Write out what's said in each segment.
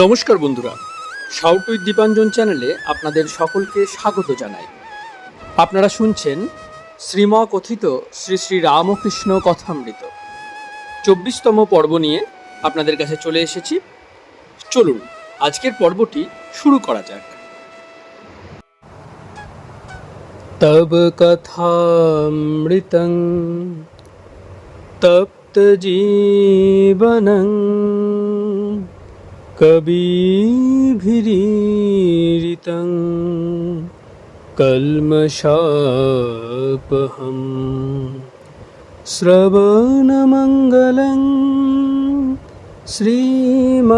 নমস্কার বন্ধুরা। সাউট উইথ দীপাঞ্জন চ্যানেলে আপনাদের সকলকে স্বাগত জানাই। আপনারা শুনছেন শ্রীম কথিত শ্রী শ্রী রামকৃষ্ণ কথামৃত। চব্বিশতম পর্ব নিয়ে আপনাদের কাছে চলে এসেছি। চলুন, আজকের পর্বটি শুরু করা যাক। তব কথামৃতং তপ্ত জীবনং। कबीभिरीरितं कल्मषापहम् श्रवणमङ्गलं श्रीमदाततं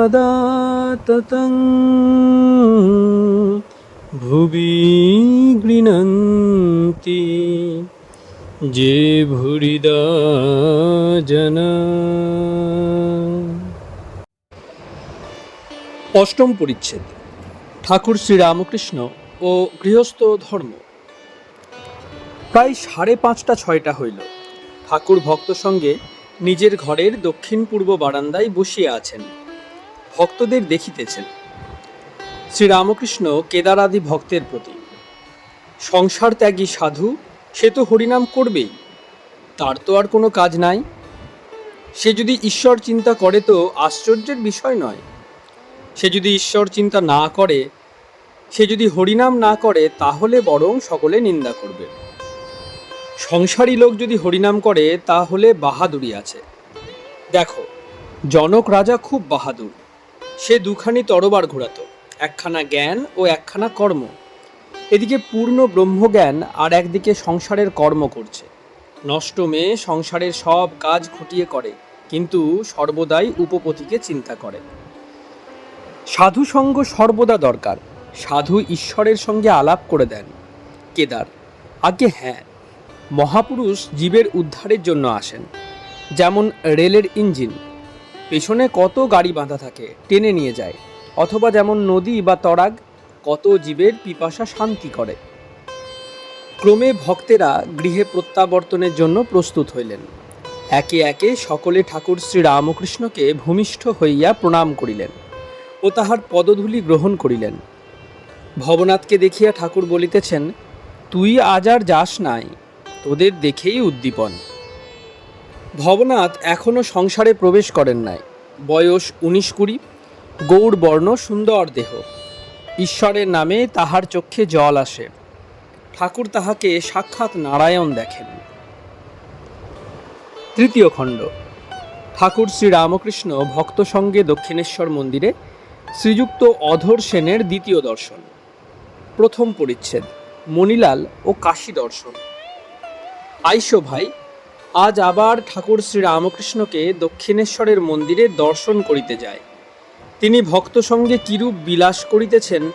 भुवि गृह्णन्ति जे भुरिदा जना অষ্টম পরিচ্ছেদ। ঠাকুর শ্রীরামকৃষ্ণ ও গৃহস্থ ধর্ম। প্রায় সাড়ে পাঁচটা ছয়টা হইল। ঠাকুর ভক্ত সঙ্গে নিজের ঘরের দক্ষিণ পূর্ব বারান্দায় বসিয়া আছেন। ভক্তদের দেখিতেছেন। শ্রীরামকৃষ্ণ কেদারাদি ভক্তের প্রতি। সংসার ত্যাগী সাধু, সে তো হরিনাম করবেই। তার তো আর কোনো কাজ নাই। সে যদি ঈশ্বর চিন্তা করে তো আশ্চর্যের বিষয় নয়। সে যদি ঈশ্বর চিন্তা না করে, সে যদি হরিনাম না করে, তাহলে বরং সকলে নিন্দা করবে। সংসারী লোক যদি হরিনাম করে, তাহলে বাহাদুরি আছে। দেখো, জনক রাজা খুব বাহাদুর। সে দুখানি তরবার ঘোরাতো, একখানা জ্ঞান ও একখানা কর্ম। এদিকে পূর্ণ ব্রহ্মজ্ঞান আর একদিকে সংসারের কর্ম করছে। নষ্ট মেয়ে সংসারের সব কাজ খুঁটিয়ে করে, কিন্তু সর্বদাই উপপতিকে চিন্তা করে। সাধু সঙ্গ সর্বদা দরকার। সাধু ঈশ্বরের সঙ্গে আলাপ করে দেন। কেদার আগে হ্যাঁ। মহাপুরুষ জীবের উদ্ধারের জন্য আসেন। যেমন রেলের ইঞ্জিন। পেছনে কত গাড়ি বাঁধা থাকে, টেনে নিয়ে যায়। অথবা যেমন নদী বা তরাগ, কত জীবের পিপাসা শান্তি করে। ক্রমে ভক্তেরা গৃহে প্রত্যাবর্তনের জন্য প্রস্তুত হইলেন। একে একে সকলে ঠাকুর শ্রী রামকৃষ্ণকে ভূমিষ্ঠ হইয়া প্রণাম করিলেন। ও তাহার পদধূলি গ্রহণ করিলেন। ভবনাথকে দেখিয়া ঠাকুর বলিতেছেন, তুই আজ আর যাস নাই, তোদের দেখেই উদ্দীপন। ভবনাথ এখনও সংসারে প্রবেশ করেন নাই। বয়স উনিশ কুড়ি গৌড় বর্ণ, সুন্দর দেহ। ঈশ্বরের নামে তাহার চক্ষে জল আসে। ঠাকুর তাহাকে সাক্ষাৎ নারায়ণ দেখেন। তৃতীয় খণ্ড, ঠাকুর শ্রী রামকৃষ্ণ ভক্ত সঙ্গে দক্ষিণেশ্বর মন্দিরে শ্রীযুক্ত অধর সেনের দ্বিতীয় দর্শন। প্রথম পরিচ্ছেদ, মণিলাল ও কাশী দর্শন। আইসো ভাই, আজ আবার ঠাকুর শ্রী রামকৃষ্ণকে দক্ষিণেশ্বরের মন্দিরে দর্শন করিতে যায়। তিনি ভক্ত সঙ্গে কিরূপ বিলাস করিতেছেন,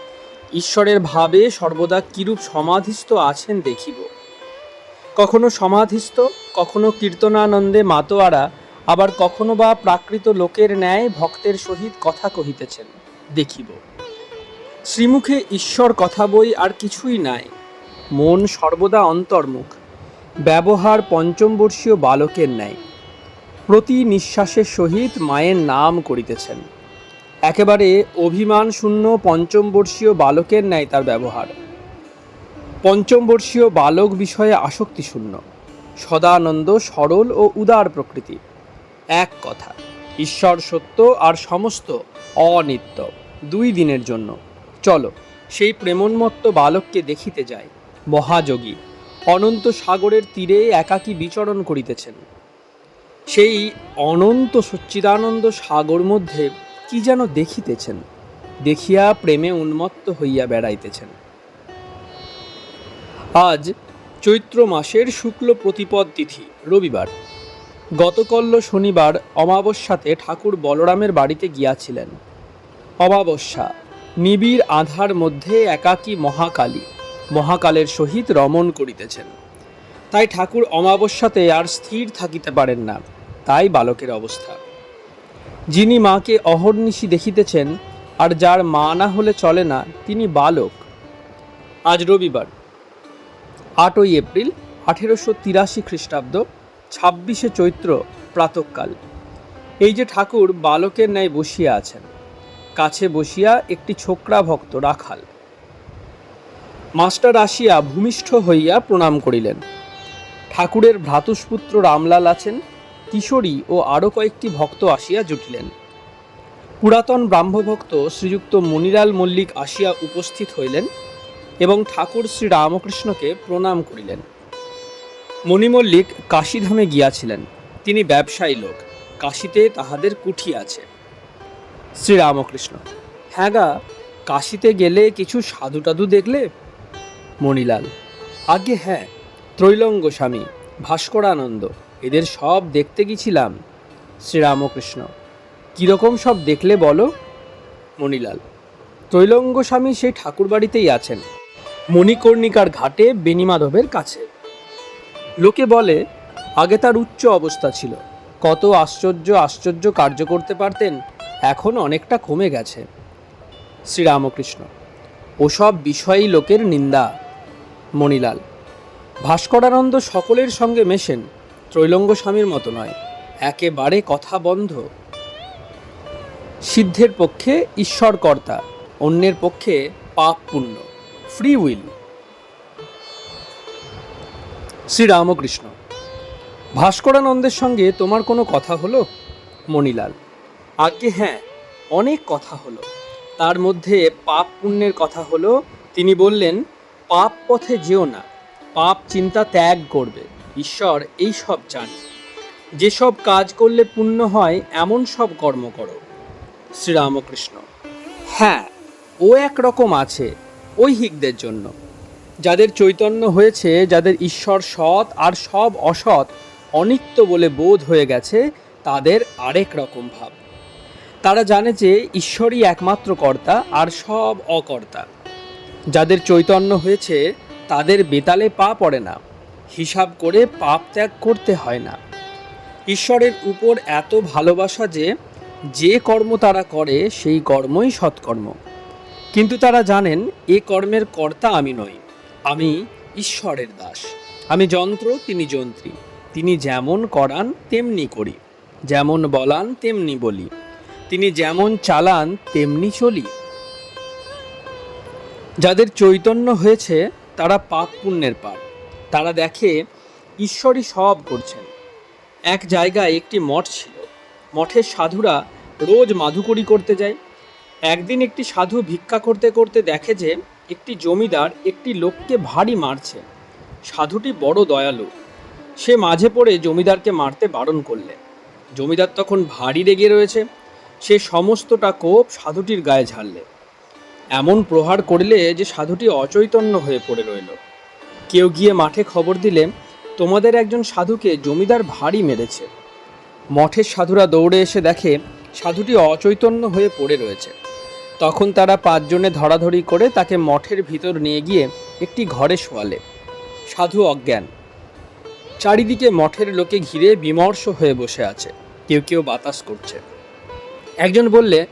ঈশ্বরের ভাবে সর্বদা কিরূপ সমাধিস্থ আছেন দেখিব। কখনো সমাধিস্থ, কখনো কীর্তনানন্দে মাতোয়ারা, আবার কখনো বা প্রাকৃত লোকের ন্যায় ভক্তের সহিত কথা কহিতেছেন। দেখিব। শ্রীমুখে ঈশ্বর কথা বই আর কিছুই নাই। মন সর্বদা অন্তর্মুখ। ব্যবহার পঞ্চমবর্ষীয় বালকের ন্যায়। প্রতি নিঃশ্বাসের সহিত মায়ের নাম করিতেছেন। একেবারে অভিমান শূন্য পঞ্চমবর্ষীয় বালকের ন্যায় তার ব্যবহার। পঞ্চমবর্ষীয় বালক বিষয়ে আসক্তি শূন্য সদানন্দ সরল ও উদার প্রকৃতি এক কথা, ঈশ্বর সত্য আর সমস্ত অনিত্য। দুই দিনের জন্য। চলো, সেই প্রেমোন্মত্ত বালককে দেখিতে যাই। মহাযোগী, অনন্ত সাগরের তীরে একাকী বিচরণ করিতেছেন। সেই অনন্ত সচ্চিদানন্দ সাগর মধ্যে কি যেন দেখিতেছেন, দেখিয়া প্রেমে উন্মত্ত হইয়া বেড়াইতেছেন। আজ চৈত্র মাসের শুক্ল প্রতিপদ তিথি, রবিবার। গতকল্য শনিবার অমাবস্যাতে ঠাকুর বলরামের বাড়িতে গিয়াছিলেন। অমাবস্যা। নিবিড় আধার মধ্যে একাকী মহাকালী, মহাকালের সহিত রমণ করিতেছেন। তাই ঠাকুর অমাবস্যাতে আর স্থির থাকিতে পারেন না, তাই বালকের অবস্থা। যিনি মাকে অহর্নিশি দেখিতেছেন, আর যার মা না হলে চলে না, তিনি বালক। আজ রবিবার, আটই এপ্রিল, আঠেরোশো তিরাশি খ্রিস্টাব্দ, ছাব্বিশে চৈত্র, প্রাতকাল। এই যে ঠাকুর বালকের ন্যায় বসিয়া আছেন। কাছে বসিয়া একটি ছোকরা ভক্ত রাখাল। মাস্টার আসিয়া ভূমিষ্ঠ হইয়া প্রণাম করিলেন। ঠাকুরের ভ্রাতুষ্পুত্র রামলাল আছেন, কিশোরী ও আরও কয়েকটি ভক্ত আসিয়া জুটিলেন। পুরাতন ব্রাহ্মভক্ত শ্রীযুক্ত মণিলাল মল্লিক আসিয়া উপস্থিত হইলেন এবং ঠাকুর শ্রী রামকৃষ্ণকে প্রণাম করিলেন। মণিমল্লিক কাশীধামে গিয়াছিলেন। তিনি ব্যবসায়ী লোক, কাশীতে তাহাদের কুঠি আছে। শ্রীরামকৃষ্ণ। হ্যাঁ গা, কাশীতে গেলে কিছু সাধু টাধু দেখলে? মণিলাল। আগে হ্যাঁ ত্রৈলঙ্গ স্বামী ভাস্করানন্দ, এদের সব দেখতে গেছিলাম। শ্রীরামকৃষ্ণ, কীরকম সব দেখলে বলো? মণিলাল ত্রৈলঙ্গ স্বামী সেই ঠাকুরবাড়িতেই আছেন, মণিকর্ণিকার ঘাটে বেনিমাধবের কাছে। লোকে বলে, আগে তার উচ্চ অবস্থা ছিল। কত আশ্চর্য আশ্চর্য কার্য করতে পারতেন এখন অনেকটা কমে গেছে। শ্রীরামকৃষ্ণ, ওসব বিষয়ই লোকের নিন্দা, মণিলাল। ভাস্করানন্দ সকলের সঙ্গে মেশেন, ত্রৈলঙ্গ স্বামীর মতো নয়, একেবারে কথা বন্ধ। সিদ্ধের পক্ষে ঈশ্বর কর্তা অন্যের পক্ষে পাপ পুণ্য ফ্রি উইল শ্রীরামকৃষ্ণ, ভাস্করানন্দের সঙ্গে তোমার কোনো কথা হলো? মণিলাল আগে হ্যাঁ অনেক কথা হলো। তার মধ্যে পাপ পুণ্যের কথা হলো, তিনি বললেন, পাপ পথে যেও না, পাপ চিন্তা ত্যাগ করবে, ঈশ্বর এই সব চান যেসব কাজ করলে পুণ্য হয়, এমন সব কর্ম করো। শ্রীরামকৃষ্ণ হ্যাঁ ও এক রকম আছে, ঐহিকদের জন্য। যাদের চৈতন্য হয়েছে, যাদের ঈশ্বর সৎ আর সব অসৎ, অনিত্য বলে বোধ হয়ে গেছে, তাদের আরেক রকম ভাব। তারা জানে যে ঈশ্বরই একমাত্র কর্তা আর সব অকর্তা। যাদের চৈতন্য হয়েছে, তাদের বেতালে পা পড়ে না। হিসাব করে পাপ ত্যাগ করতে হয় না। ঈশ্বরের উপর এত ভালোবাসা যে যে কর্ম তারা করে, সেই কর্মই সৎকর্ম। কিন্তু তারা জানেন, এ কর্মের কর্তা আমি নই। আমি ঈশ্বরের দাস। আমি যন্ত্র, তিনি যন্ত্রী। তিনি যেমন করান, তেমনি করি। যেমন বলান, তেমনি বলি। তিনি যেমন চালান, তেমনি চলি। যাদের চৈতন্য হয়েছে, তারা পাপ পুণ্যের পার তারা দেখে, ঈশ্বরই সব করছেন। এক জায়গায় একটি মঠ ছিল। মঠের সাধুরা রোজ মাধুকরি করতে যায়। একদিন একটি সাধু ভিক্ষা করতে করতে দেখে যে, একটি জমিদার একটি লোককে ভারী মারছে। সাধুটি বড় দয়ালু। সে মাঝে পড়ে জমিদারকে মারতে বারণ করলে। জমিদার তখন ভারী রেগে রয়েছে। সে সমস্তটা কোপ সাধুটির গায়ে ঝাড়লে। এমন প্রহার করলে যে সাধুটি অচৈতন্য হয়ে পড়ে রইল। কেউ গিয়ে মাঠে খবর দিলে, তোমাদের একজন সাধুকে জমিদার ভারী মেরেছে। মঠের সাধুরা দৌড়ে এসে দেখে, সাধুটি অচৈতন্য হয়ে পড়ে রয়েছে। তখন তারা পাঁচজনে ধরাধরি করে তাকে মঠের ভিতর নিয়ে গিয়ে একটি ঘরে শোয়ালে। সাধু অজ্ঞান। চারিদিকে মঠের লোকে ঘিরে বিমর্ষ হয়ে বসে আছে। কেউ কেউ বাতাস করছে। একজন বললে,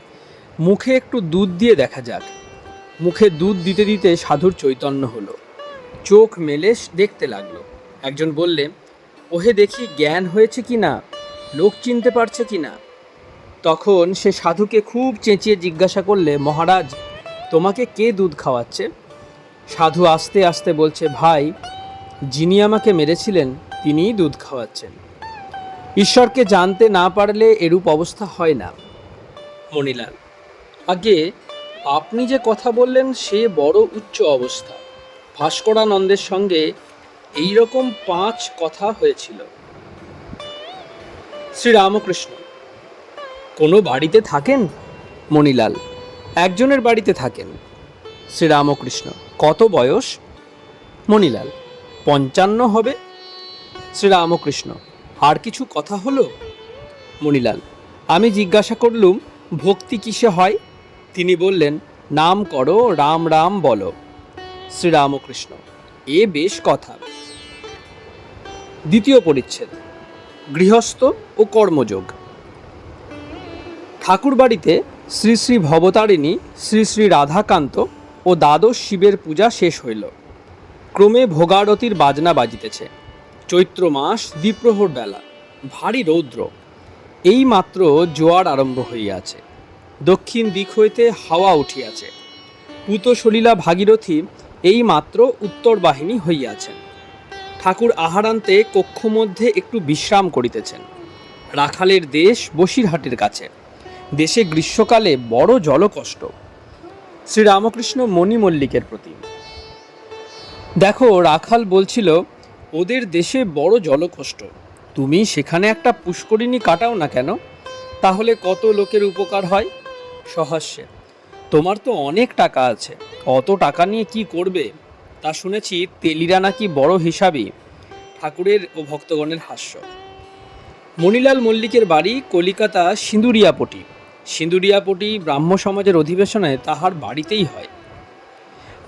মুখে একটু দুধ দিয়ে দেখা যাক। মুখে দুধ দিতে দিতে সাধুর চৈতন্য হলো। চোখ মেলে দেখতে লাগল। একজন বললে, ওহে দেখি জ্ঞান হয়েছে কি না? লোক চিনতে পারছে কি না? তখন সে সাধুকে খুব চেঁচিয়ে জিজ্ঞাসা করলে, মহারাজ, তোমাকে কে দুধ খাওয়াচ্ছে? সাধু আস্তে আস্তে বলছে, ভাই, যিনি আমাকে মেরেছিলেন, তিনিই দুধ খাওয়াচ্ছেন। ঈশ্বরকে জানতে না পারলে এরূপ অবস্থা হয় না। মণিলাল। আগে আপনি যে কথা বললেন সে বড় উচ্চ অবস্থা। ভাস্করানন্দের সঙ্গে এই রকম পাঁচ কথা হয়েছিল। শ্রীরামকৃষ্ণ, কোনো বাড়িতে থাকেন? মণিলাল, একজনের বাড়িতে থাকেন। শ্রীরামকৃষ্ণ, কত বয়স? মণিলাল, পঞ্চান্ন হবে। শ্রীরামকৃষ্ণ, আর কিছু কথা হলো? মণিলাল, আমি জিজ্ঞাসা করলুম ভক্তি কিসে হয়? তিনি বললেন, নাম করো, রাম রাম বলো। শ্রীরামকৃষ্ণ, এ বেশ কথা। দ্বিতীয় পরিচ্ছেদ, গৃহস্থ ও কর্মযোগ। ঠাকুরবাড়িতে শ্রী শ্রী ভবতারিণী, শ্রী শ্রী রাধাকান্ত ও দ্বাদশ শিবের পূজা শেষ হইল। ক্রমে ভোগারতির বাজনা বাজিতেছে। চৈত্র মাস দ্বিপ্রহর বেলা, ভারী রৌদ্র। এই মাত্র জোয়ার আরম্ভ হইয়াছে। দক্ষিণ দিক হইতে হাওয়া উঠিয়াছে। পুত সলিলা ভাগীরথী এই মাত্র উত্তর বাহিনী হইয়াছেন। ঠাকুর আহারান্তে কক্ষ মধ্যে একটু বিশ্রাম করিতেছেন। রাখালের দেশ বসিরহাটের কাছে। দেশে গ্রীষ্মকালে বড় জলকষ্ট। শ্রীরামকৃষ্ণ মণি মল্লিকের প্রতি। দেখো, রাখাল বলছিল, ওদের দেশে বড় জলকষ্ট। তুমি সেখানে একটা পুষ্করিণী কাটাও না কেন? তাহলে কত লোকের উপকার হয়? সহাস্যে। তোমার তো অনেক টাকা আছে। অত টাকা নিয়ে কি করবে? তা শুনেছি তেলিরা নাকি বড় হিসাবই ঠাকুরের ও ভক্তগণের হাস্য। মণিলাল মল্লিকের বাড়ি কলিকাতা সিঁদুরিয়াপটি সিঁদুরিয়াপটি ব্রাহ্ম সমাজের অধিবেশনে তাহার বাড়িতেই হয়।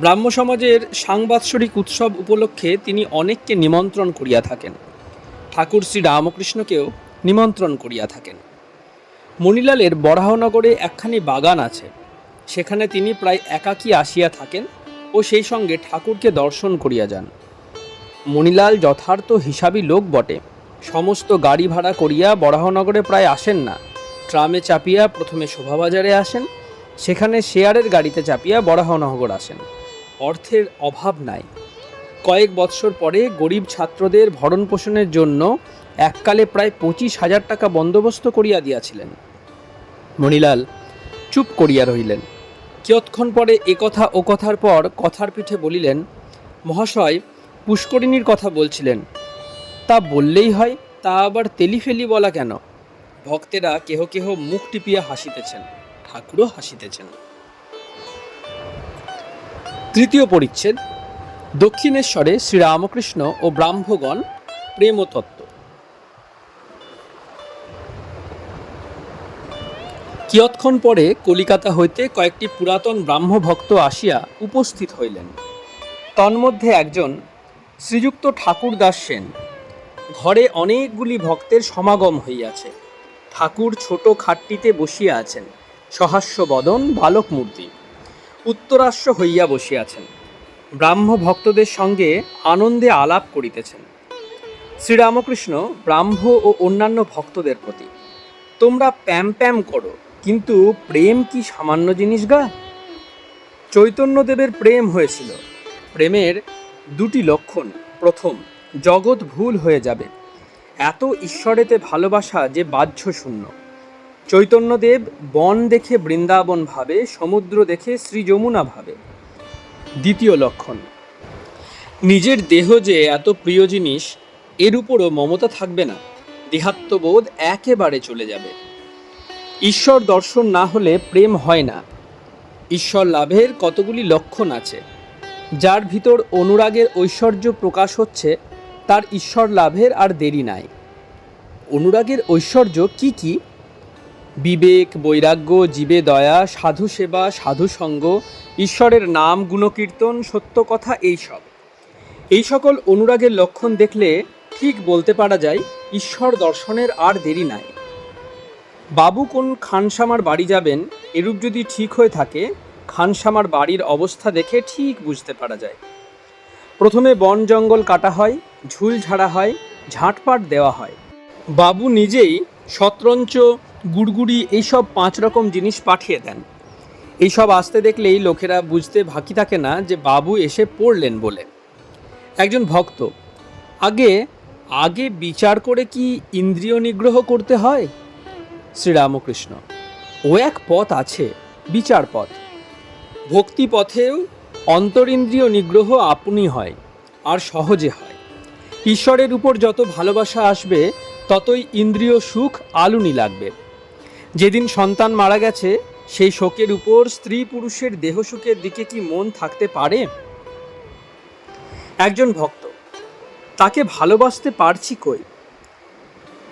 ব্রাহ্ম সমাজের সাংবাৎসরিক উৎসব উপলক্ষে তিনি অনেককে নিমন্ত্রণ করিয়া থাকেন। ঠাকুর শ্রী রামকৃষ্ণকেও নিমন্ত্রণ করিয়া থাকেন। মণিলালের বরাহনগরে একখানি বাগান আছে। সেখানে তিনি প্রায় একাকী আসিয়া থাকেন ও সেই সঙ্গে ঠাকুরকে দর্শন করিয়া যান। মণিলাল যথার্থ হিসাবী লোক বটে। সমস্ত গাড়ি ভাড়া করিয়া বরাহনগরে প্রায় আসেন না। ট্রামে চাপিয়া প্রথমে শোভাবাজারে আসেন, সেখানে শেয়ারের গাড়িতে চাপিয়া বরাহনগর আসেন। অর্থের অভাব নাই। কয়েক বৎসর পরে গরিব ছাত্রদের ভরণ পোষণের জন্য এককালে প্রায় পঁচিশ হাজার টাকা বন্দোবস্ত করিয়া দিয়াছিলেন। মণিলাল চুপ করিয়া রহিলেন। কিয়ৎক্ষণ পরে এ কথা ও কথার পর কথার পিঠে বলিলেন, মহাশয়, পুষ্করিণীর কথা বলছিলেন। তা বললেই হয়, তা আবার তেলিফেলি বলা কেন? ভক্তেরা কেহ কেহ মুখ টিপিয়া হাসিতেছেন, ঠাকুরও হাসিতেছেন। তৃতীয় পরিচ্ছেদ দক্ষিণেশ্বরে শ্রীরামকৃষ্ণ ও ব্রাহ্মগণ প্রেমতত্ত্ব। কিয়ৎক্ষণ পরে কলিকাতা হইতে কয়েকটি পুরাতন ব্রাহ্মভক্ত আসিয়া উপস্থিত হইলেন। তন্মধ্যে একজন শ্রীযুক্ত ঠাকুরদাস সেন। ঘরে অনেকগুলি ভক্তের সমাগম হইয়াছে। ঠাকুর ছোট খাটটিতে বসিয়া আছেন। সহাস্য বদন বালক মূর্তি উত্তরাশ্ব হইয়া বসিয়াছেন। ব্রাহ্ম ভক্তদের সঙ্গে আনন্দে আলাপ করিতেছেন। শ্রীরামকৃষ্ণ ব্রাহ্ম ও অন্যান্য ভক্তদের প্রতি, তোমরা প্যাম প্যাম করো, কিন্তু প্রেম কি সামান্য জিনিস গা? চৈতন্যদেবের প্রেম হয়েছিল। প্রেমের দুটি লক্ষণ। প্রথম, জগৎ ভুল হয়ে যাবে। এত ঈশ্বরেতে ভালোবাসা যে বাহ্য শূন্য। চৈতন্যদেব বন দেখে বৃন্দাবন ভাবে, সমুদ্র দেখে শ্রী যমুনা ভাবে। দ্বিতীয় লক্ষণ। নিজের দেহ যে এত প্রিয় জিনিস, এর উপরও মমতা থাকবে না। দেহাত্মবোধ একেবারে চলে যাবে। ঈশ্বর দর্শন না হলে প্রেম হয় না। ঈশ্বর লাভের কতগুলি লক্ষণ আছে, যার ভিতর অনুরাগের ঐশ্বর্য প্রকাশ হচ্ছে, তার ঈশ্বর লাভের আর দেরি নাই। অনুরাগের ঐশ্বর্য কি কি? বিবেক, বৈরাগ্য, জীবে দয়া, সাধু সেবা, সাধু সঙ্গ, ঈশ্বরের নাম, গুণকীর্তন, সত্য কথা এইসব এই সকল অনুরাগের লক্ষণ দেখলে ঠিক বলতে পারা যায়, ঈশ্বর দর্শনের আর দেরি নাই। বাবু কোন খানসামার বাড়ি যাবেন, এরূপ যদি ঠিক হয়ে থাকে, খানসামার বাড়ির অবস্থা দেখে ঠিক বুঝতে পারা যায়। প্রথমে বন জঙ্গল কাটা হয়, ঝুল ঝাড়া হয়, ঝাঁটপাট দেওয়া হয়। বাবু নিজেই শতরঞ্চ গুড়গুড়ি এইসব পাঁচ রকম জিনিস পাঠিয়ে দেন। এইসব আসতে দেখলেই লোকেরা বুঝতে বাকি থাকে না যে বাবু এসে পড়লেন বলে। একজন ভক্ত, আগে আগে বিচার করে কি ইন্দ্রিয় নিগ্রহ করতে হয়? শ্রীরামকৃষ্ণ, ও এক পথ আছে, বিচার পথ। ভক্তি পথেও অন্তরিন্দ্রিয় নিগ্রহ আপনি হয়, আর সহজে হয়। ঈশ্বরের উপর যত ভালোবাসা আসবে, ততই ইন্দ্রিয় সুখ আলুনি লাগবে। যেদিন সন্তান মারা গেছে, সেই শোকের উপর স্ত্রী পুরুষের দেহ সুখের দিকে কি মন থাকতে পারে? একজন ভক্ত, তাকে ভালোবাসতে পারছি কই?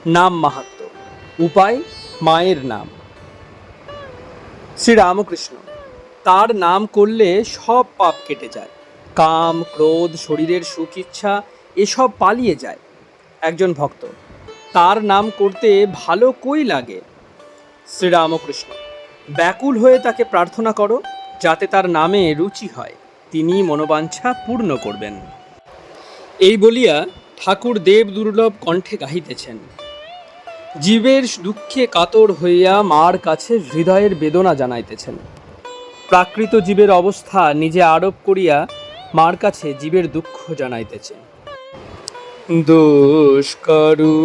নাম মাহাত্ম, উপায় মায়ের নাম। শ্রীরামকৃষ্ণ, তার নাম করলে সব পাপ কেটে যায়। কাম, ক্রোধ, শরীরের সুখ, ইচ্ছা, এসব পালিয়ে যায়। একজন ভক্ত, তার নাম করতে ভালো কই লাগে? শ্রীরামকৃষ্ণ। ব্যাকুল হয়ে তাকে প্রার্থনা করো, যাতে তার নামে রুচি হয়। তিনি মনোবাঞ্ছা পূর্ণ করবেন। এই বলিয়া ঠাকুর দেব দুর্লভ কণ্ঠে গাহিতেছেন। জীবের দুঃখে কাতর হইয়া মার কাছে হৃদয়ের বেদনা জানাইতেছেন। প্রাকৃত জীবের অবস্থা নিজে আরোপ করিয়া মার কাছে জীবের দুঃখ জানাইতেছেন। দোষ কারু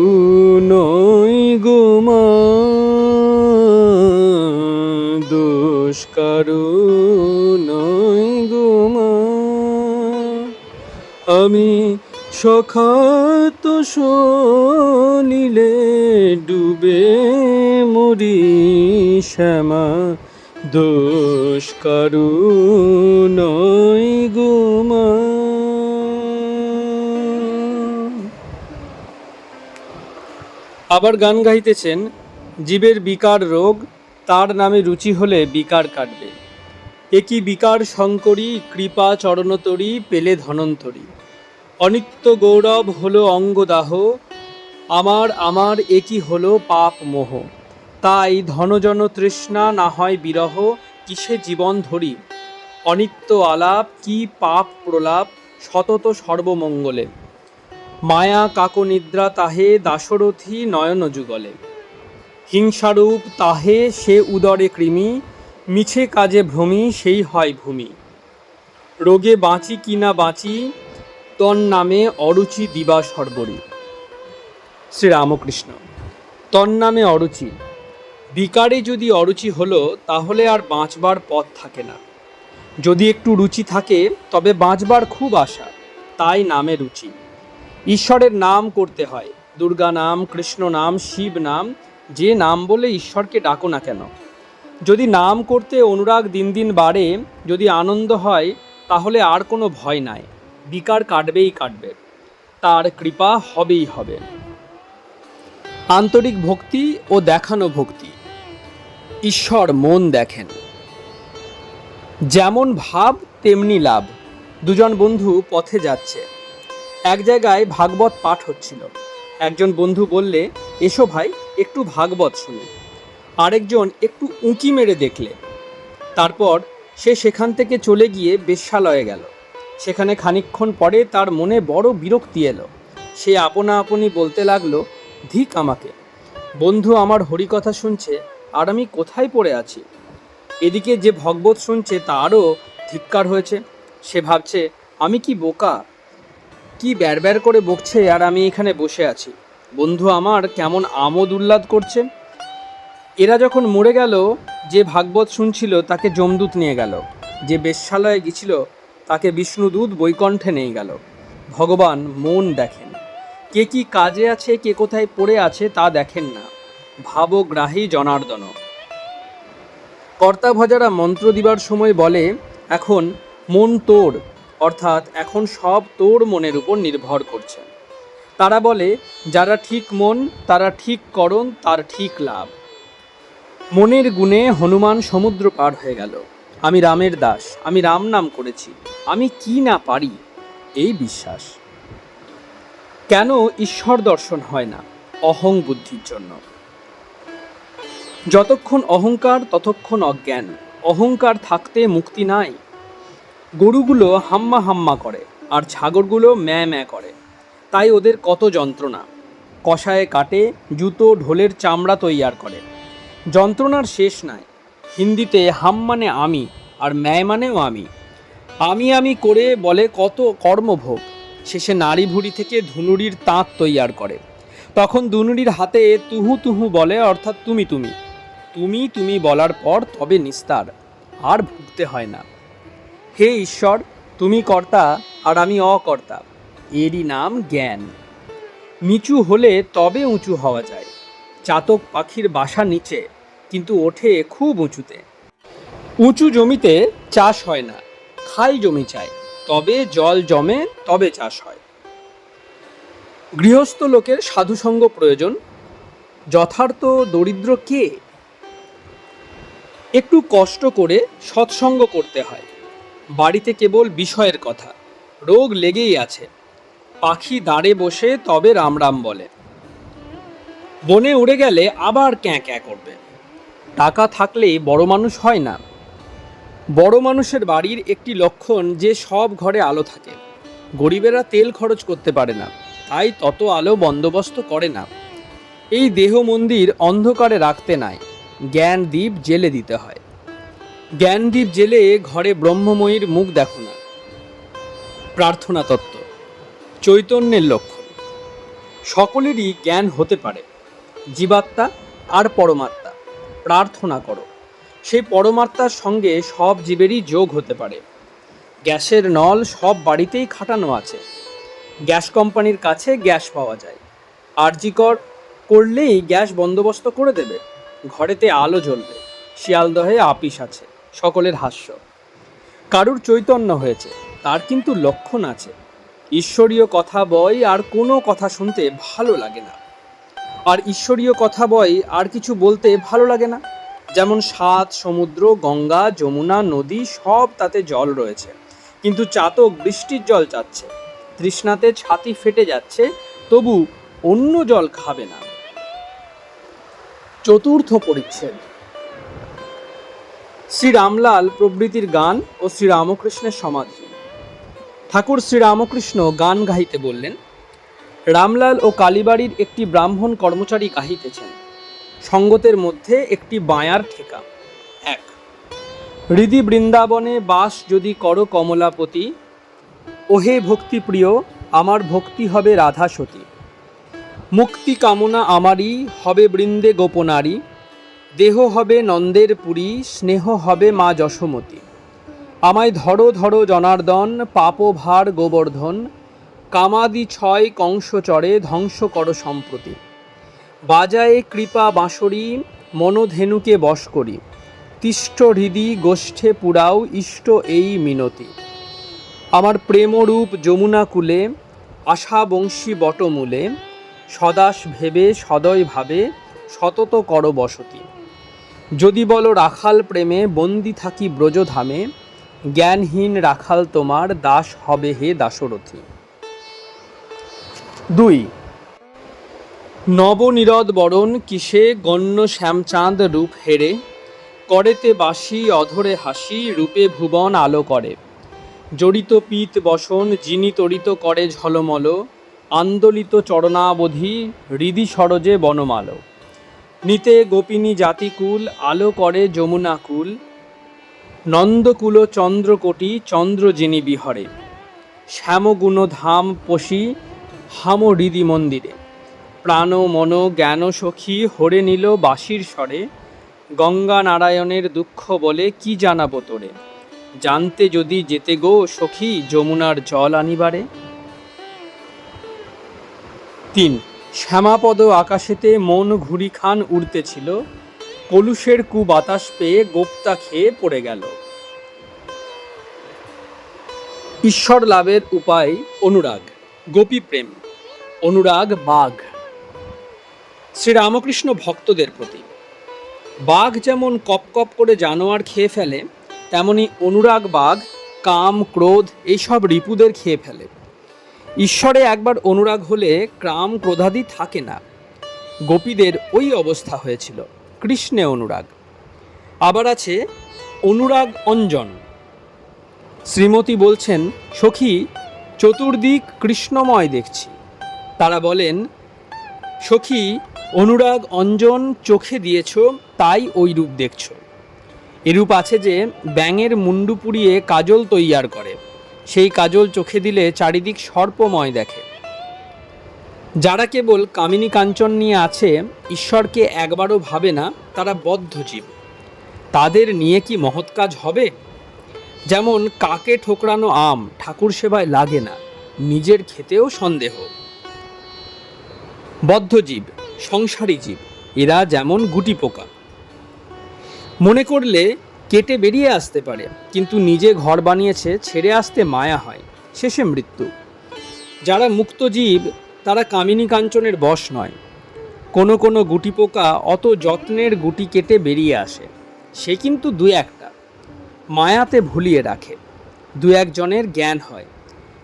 নই গোমা কারু নই গোমা। আমি সখাত শনিলে ডুবে মরি শ্যামা। দোষ কারু নই গোমা। আবার গান গাইতেছেন জীবের বিকার রোগ তার নামে রুচি হলে বিকার কাটবে। একই বিকার শঙ্করী, কৃপা চরণতরী, পেলে ধনন্তরী। অনিত্য গৌরব হলো অঙ্গদাহ, আমার আমার একই হলো পাপ মোহ। তাই ধনজন তৃষ্ণা না হয় বিরহ, কিসে জীবন ধরি? অনিত্য আলাপ, কি পাপ প্রলাপ, সতত সর্বমঙ্গলে। মায়া কাকনিদ্রা তাহে, দাশরথী নয়ন যুগলে হিংসারূপ তাহে সে উদরে কৃমি, মিছে কাজে ভ্রমি সেই হয় ভূমি। রোগে বাঁচি কি না বাঁচি, তন নামে অরুচি দিবা সর্বরী শ্রীরামকৃষ্ণ, তন নামে অরুচি। বিকারে যদি অরুচি হলো, তাহলে আর বাঁচবার পথ থাকে না। যদি একটু রুচি থাকে, তবে বাঁচবার খুব আশা, তাই নামে রুচি। ঈশ্বরের নাম করতে হয়, দুর্গা নাম, কৃষ্ণ নাম, শিব নাম যে নাম বলে ঈশ্বরকে ডাকো না কেন? যদি নাম করতে অনুরাগ দিন দিন বাড়ে, যদি আনন্দ হয়, তাহলে আর কোনো ভয় নাই। বিকার কাটবেই কাটবে। তার কৃপা হবেই হবে। আন্তরিক ভক্তি ও দেখানো ভক্তি। ঈশ্বর মন দেখেন। যেমন ভাব, তেমনি লাভ। দুজন বন্ধু পথে যাচ্ছে। এক জায়গায় ভাগবত পাঠ হচ্ছিল। একজন বন্ধু বললে, এসো ভাই, একটু ভাগবত শুনি। আরেকজন একটু উঁকি মেরে দেখলে। তারপর সে সেখান থেকে চলে গিয়ে বেশ্যালয়ে গেল। সেখানে খানিকক্ষণ পরে তার মনে বড় বিরক্তি এলো। সে আপনা আপনি বলতে লাগল, ধিক আমাকে। বন্ধু আমার হরিকথা শুনছে, আর আমি কোথায় পড়ে আছি? এদিকে যে ভগবত শুনছে, তারও ধিক্কার হয়েছে। সে ভাবছে, আমি কি বোকা? কি ব্যার করে বকছে আর আমি এখানে বসে আছি। বন্ধু আমার, কেমন আমোদ উল্লাদ করছে? এরা যখন মরে গেল, যে ভাগবত শুনছিল তাকে যমদূত নিয়ে গেল। যে বেশ্যালয়ে গেছিল, তাকে বিষ্ণুদূত বৈকণ্ঠে নিয়ে গেল। ভগবান মন দেখেন। কে কি কাজে আছে, কে কোথায় পড়ে আছে তা দেখেন না। ভাবগ্রাহী জনার্দন। কর্তাভজারা মন্ত্র দিবার সময় বলে, এখন মন তোর। অর্থাৎ এখন সব তোর মনের উপর নির্ভর করছে। তারা বলে, যারা ঠিক মন, তারা ঠিক করণ, তার ঠিক লাভ। মনের গুণে হনুমান সমুদ্র পার হয়ে গেল। আমি রামের দাস, আমি রাম নাম করেছি, আমি কি না পারি? এই বিশ্বাস। কেন ঈশ্বর দর্শন হয় না? অহং বুদ্ধির জন্য। যতক্ষণ অহংকার, ততক্ষণ অজ্ঞান। অহংকার থাকতে মুক্তি নাই। গরুগুলো হাম্মা হাম্মা করে আর ছাগলগুলো ম্যা ম্যা করে। তাই ওদের কত যন্ত্রণা। কষায় কাটে, জুতো, ঢোলের চামড়া তৈয়ার করে। যন্ত্রণার শেষ নাই। হিন্দিতে হাম মানে আমি আর ম্যায় মানেও আমি। আমি আমি করে বলে কত কর্মভোগ। শেষে নারী ভুড়ি থেকে ধুনুরির তাঁত তৈয়ার করে। তখন ধুনুরির হাতে তুহু তুহু বলে, অর্থাৎ তুমি তুমি। তুমি তুমি বলার পর তবে নিস্তার। আর ভুগতে হয় না। হে ঈশ্বর, তুমি কর্তা আর আমি অকর্তা। এরই নাম জ্ঞান। নিচু হলে তবে উঁচু হওয়া যায়। চাতক পাখির বাসা নিচে, কিন্তু ওঠে খুব উঁচুতে। উঁচু জমিতে চাষ হয় না, খাল জমি চায়। তবে জল জমে, তবে চাষ হয়। গৃহস্থ লোকের সাধুসঙ্গ প্রয়োজন। যথার্থ দরিদ্র কে? একটু কষ্ট করে সৎসঙ্গ করতে হয়। বাড়িতে কেবল বিষয়ের কথা। রোগ লেগেই আছে। পাখি দাঁড়ে বসে তবে রাম রাম বলে, বনে উড়ে গেলে আবার ক্যাঁ ক্যাঁ করবে। টাকা থাকলেই বড় মানুষ হয় না। বড় মানুষের বাড়ির একটি লক্ষণ যে সব ঘরে আলো থাকে। গরিবেরা তেল খরচ করতে পারে না, তাই তত আলো বন্দোবস্ত করে না। এই দেহ মন্দির অন্ধকারে রাখতে নাই জ্ঞান দ্বীপ জেলে দিতে হয়। জ্ঞান দ্বীপ জেলে ঘরে ব্রহ্মময়ীর মুখ দেখো না। প্রার্থনা তত্ত্ব, চৈতন্যের লক্ষণ। সকলেরই জ্ঞান হতে পারে। জীবাত্মা আর পরমাত্মা, প্রার্থনা করো। সেই পরমাত্মার সঙ্গে সব জীবেরই যোগ হতে পারে। গ্যাসের নল সব বাড়িতেই খাটানো আছে। গ্যাস কোম্পানির কাছে গ্যাস পাওয়া যায়। আরজিকর করলেই গ্যাস বন্দোবস্ত করে দেবে। ঘরেতে আলো জ্বলবে। শিয়ালদহে আপিস আছে। সকলের হাস্য। কারুর চৈতন্য হয়েছে, তার কিন্তু লক্ষণ আছে। ঈশ্বরীয় কথা বয় আর কোনো কথা শুনতে ভালো লাগে না। আর ঈশ্বরীয় কথা বয় আর কিছু বলতে ভালো লাগে না। যেমন সাত, সমুদ্র, গঙ্গা, যমুনা, নদী, সব তাতে জল রয়েছে। কিন্তু চাতক বৃষ্টির জল চাচ্ছে। তৃষ্ণাতে ছাতি ফেটে যাচ্ছে, তবু অন্য জল খাবে না। চতুর্থ পরিচ্ছেদ। শ্রী রামলাল প্রভৃতির গান ও শ্রী রামকৃষ্ণের সমাধি ঠাকুর শ্রী রামকৃষ্ণ গান গাইতে বললেন, রামলাল ও কালীবাড়ির একটি ব্রাহ্মণ কর্মচারী গাহিতেছেন। সঙ্গতের মধ্যে একটি বায়ার ঠেকা। এক, হৃদি বৃন্দাবনে বাস যদি করো কমলাপতি। ওহে ভক্তিপ্রিয়, আমার ভক্তি হবে রাধা সতী মুক্তি কামনা আমারই, হবে বৃন্দে গোপনারী। দেহ হবে নন্দের পুরী, স্নেহ হবে মা যশোমতী। আমায় ধরো ধরো জনার্দন পাপভার গোবর্ধন, কামাদি ছয় কংস চড়ে ধ্বংস কর সম্প্রতি। বাজায়ে কৃপা বাঁশরি, মনোধেনুকে বশ করি। তিষ্ঠ হৃদি গোষ্ঠে পুরাও ইষ্ট এই মিনতি। আমার প্রেমরূপ যমুনা কুলে, আশা বংশী বটমূলে, সদাস ভেবে সদয় ভাবে সতত কর বসতি। যদি বলো রাখাল প্রেমে, বন্দি থাকি ব্রজধামে, জ্ঞানহীন রাখাল তোমার, দাস হবে হে দাসরথী দুই, নবনীরদ বরণ কিসে, গণ্য শ্যামচাঁদ রূপ হেরে, করেতে বাসি, অধরে হাসি, রূপে ভুবন আলো করে। জড়িত পিত বসন, যিনি তরিত করে ঝলমল, আন্দোলিত চরণাবধি, হৃদি সরজে বনমাল। নিতে গোপিনী জাতিকুল আলো করে যমুনাকুল নন্দকুল চন্দ্রকোটি চন্দ্র যিনি বিহরে। শ্যামগুণ ধাম পশি, হাম হৃদি মন্দিরে। প্রাণ মন জ্ঞান সখী হরে নিল বাসির স্বরে। গঙ্গা নারায়ণের দুঃখ বলে কি জানাব তোরে? জানতে যদি যেতে গো সখী, যমুনার জল আনিবারে। তিন শ্যামাপদ আকাশেতে মন ঘুরি খান উড়তেছিল, কলুষের কু বাতাস পেয়ে গোপ্তা খেয়ে পড়ে গেল। ঈশ্বর লাভের উপায় অনুরাগ, গোপী প্রেম, অনুরাগ বাঘ। শ্রীরামকৃষ্ণ ভক্তদের প্রতি। বাঘ যেমন কপ কপ করে জানোয়ার খেয়ে ফেলে, তেমনি অনুরাগ বাঘ, কাম, ক্রোধ এইসব রিপুদের খেয়ে ফেলে। ঈশ্বরে একবার অনুরাগ হলে ক্রাম ক্রোধাদি থাকে না। গোপীদের ওই অবস্থা হয়েছিল। কৃষ্ণে অনুরাগ। আবার আছে অনুরাগ অঞ্জন। শ্রীমতী বলছেন, সখী, চতুর্দিক কৃষ্ণময় দেখছি। তারা বলেন, সখী, অনুরাগ অঞ্জন চোখে দিয়েছ, তাই ওই রূপ দেখছ। এরূপ আছে যে, ব্যাঙের মুন্ডু পুড়িয়ে কাজল তৈয়ার করে। সেই কাজল চোখে দিলে চারিদিক সর্পময় দেখে। যারা কেবল কামিনী কাঞ্চন নিয়ে আছে, ঈশ্বরকে একবারও ভাবে না, তারা বদ্ধ জীব। তাদের নিয়ে কি মহৎ কাজ হবে? যেমন কাকে ঠোকরানো আম, ঠাকুর সেবায় লাগে না, নিজের খেতেও সন্দেহ। বদ্ধজীব সংসারী জীব, এরা যেমন গুটি পোকা। মনে করলে কেটে বেরিয়ে আসতে পারে, কিন্তু নিজে ঘর বানিয়েছে, ছেড়ে আসতে মায়া হয়। শেষে মৃত্যু। যারা মুক্ত জীব, তারা কামিনী কাঞ্চনের বশ নয়। কোনো কোনো গুটি পোকা অত যত্নের গুটি কেটে বেরিয়ে আসে। সে কিন্তু দু একটা। মায়াতে ভুলিয়ে রাখে। দু একজনের জ্ঞান হয়।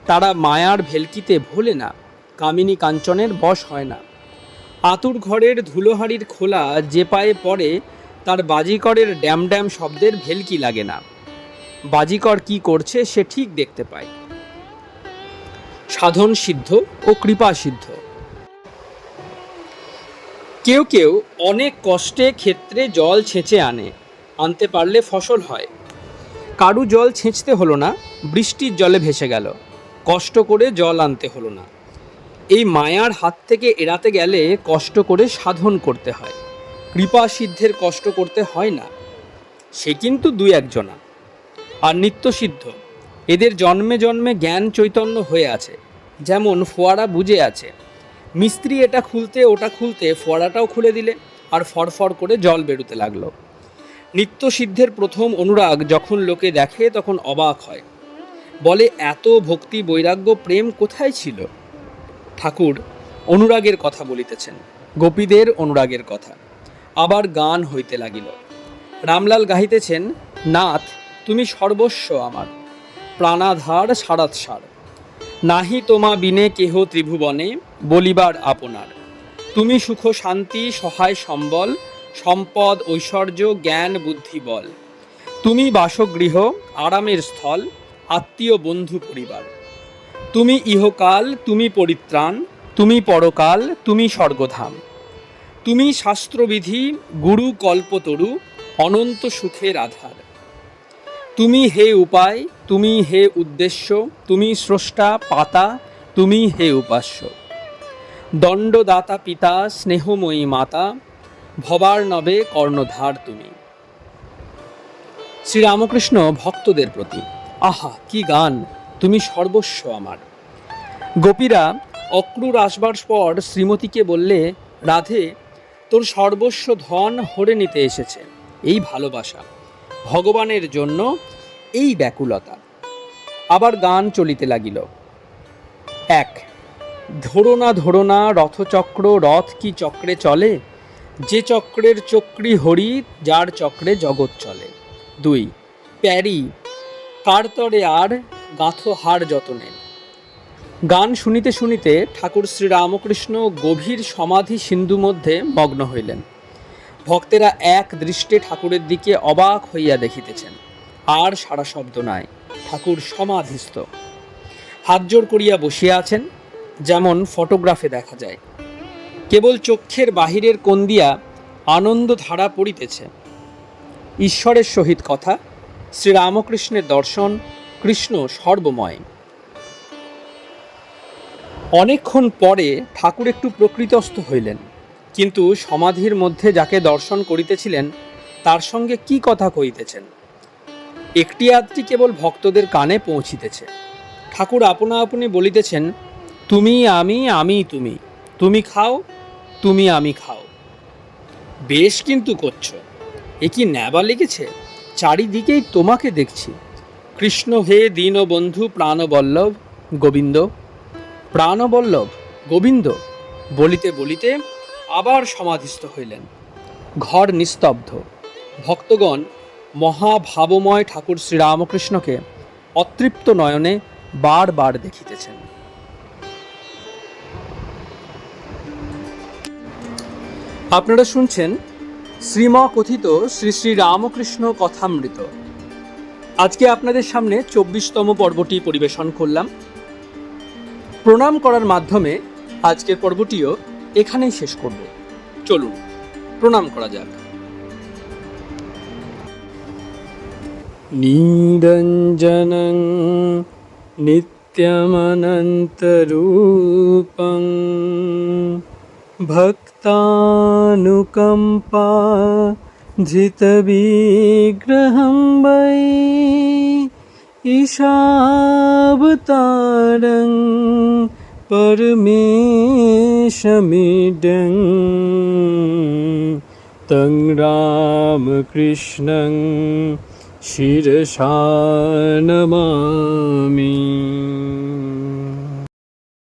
তারা মায়ার ভেলকিতে ভোলে না। কামিনী কাঞ্চনের বশ হয় না। আতুর ঘরের ধুলোহাড়ির খোলা যে পায়ে পড়ে তার বাজিকরের ড্যাম ড্যাম শব্দের ভেলকি লাগে না। বাজিকর কি করছে সে ঠিক দেখতে পায়। সাধন সিদ্ধ ও কৃপা সিদ্ধ। কেউ কেউ অনেক কষ্টে ক্ষেত্রে জল ছেঁচে আনে, আনতে পারলে ফসল হয়। কারু জল ছেঁচতে হলো না, বৃষ্টির জলে ভেসে গেল। কষ্ট করে জল আনতে হলো না। এই মায়ার হাত থেকে এড়াতে গেলে কষ্ট করে সাধন করতে হয়। কৃপা সিদ্ধের কষ্ট করতে হয় না। সে কিন্তু দুই একজনা। আর নিত্যসিদ্ধ এদের জন্মে জন্মে জ্ঞান চৈতন্য হয়ে আছে। যেমন ফোয়ারা বুঝে আছে। মিস্ত্রি এটা খুলতে ওটা খুলতে ফোয়ারাটাও খুলে দিলে আর ফরফর করে জল বেরোতে লাগল। নিত্যসিদ্ধের প্রথম অনুরাগ যখন লোকে দেখে তখন অবাক হয়। বলে, এত ভক্তি বৈরাগ্য প্রেম কোথায় ছিল? ঠাকুর অনুরাগের কথা বলিতেছেন। গোপীদের অনুরাগের কথা। আবার গান হইতে লাগিল। রামলাল গাহিতেছেন, নাথ, তুমি সর্বস্ব আমার, প্রাণাধার সারাত সার নাহি তোমা বিনে কেহ ত্রিভুবনে বলিবার আপনার। তুমি সুখ শান্তি সহায় সম্বল, সম্পদ, ঐশ্বর্য, জ্ঞান, বুদ্ধি, বল। তুমি বাসগৃহ, আরামের স্থল, আত্মীয় বন্ধু পরিবার। তুমি ইহকাল, তুমি পরিত্রাণ, তুমি পরকাল, তুমি স্বর্গধাম। তুমি শাস্ত্রবিধি, গুরু কল্পতরু, অনন্ত সুখের আধার তুমি হে উপায়, তুমি হে উদ্দেশ্য, তুমি স্রষ্টা, পাতা, তুমি হে উপাস্য। দণ্ডদাতা পিতা, স্নেহময়ী মাতা ভবার নবে কর্ণধার তুমি। শ্রীরামকৃষ্ণ ভক্তদের প্রতি, আহা, কি গান, তুমি সর্বস্ব আমার। গোপীরা অক্রূর আসবার পর শ্রীমতীকে বললে, রাধে তোর সর্বস্ব ধন হরে নিতে এসেছে। এই ভালোবাসা ভগবানের জন্য এই ব্যাকুলতা। আবার গান চলিতে লাগিল। এক, ধরো না ধরো না, রথচক্র, রথ কি চক্রে চলে? যে চক্রের চক্রী হরি, যার চক্রে জগৎ চলে। দুই, প্যারি কারতরে আর গাঁথো হার যতনে? গান শুনিতে শুনিতে ঠাকুর শ্রীরামকৃষ্ণ গভীর সমাধি সিন্ধু মধ্যে মগ্ন হইলেন। ভক্তেরা এক দৃষ্টে ঠাকুরের দিকে অবাক হইয়া দেখিতেছেন। আর সারা শব্দ নাই, ঠাকুর সমাধিস্থ। হাত জোর করিয়া বসিয়া আছেন, যেমন ফটোগ্রাফে দেখা যায়। কেবল চক্ষের বাহিরের কোন দিয়া আনন্দ ধারা পড়িতেছে। ঈশ্বরের সহিত কথা, শ্রীরামকৃষ্ণের দর্শন, কৃষ্ণ সর্বময়। অনেকক্ষণ পরে ঠাকুর একটু প্রকৃতস্থ হইলেন। কিন্তু সমাধির মধ্যে যাকে দর্শন করিতেছিলেন, তার সঙ্গে কি কথা কইতেছেন একটি আধটি কেবল ভক্তদের কানে পৌঁছিতেছে। ঠাকুর আপনা আপনি বলিতেছেন, তুমি, আমি আমি, তুমি। তুমি খাও, তুমি, আমি খাও। বেশ কিন্তু করছ। এ কি ন্যাবা লেগেছে? চারিদিকেই তোমাকে দেখছি। কৃষ্ণ হে দীনবন্ধু প্রাণবল্লভ গোবিন্দ প্রাণবল্লভ গোবিন্দ বলিতে বলিতে আবার সমাধিস্থ হইলেন। ঘর নিস্তব্ধ। ভক্তগণ মহাভাবময় ঠাকুর শ্রীরামকৃষ্ণকে অতৃপ্ত নয়নে বারবার দেখিতেছেন। আপনারা শুনছেন শ্রীম কথিত শ্রী শ্রী রামকৃষ্ণ কথামৃত। আজকে আপনাদের সামনে চব্বিশতম পর্বটি পরিবেশন করলাম। প্রণাম করার মাধ্যমে আজকের পর্বটিও এখানেই শেষ করব চলুন প্রণাম করা যাক নিরঞ্জনং নিত্যমনন্তরূপং भक्तानुकम्पा धृतविग्रहं वै ईशावतारं परमेशमिडं तं रामकृष्णं शिरसा नमामि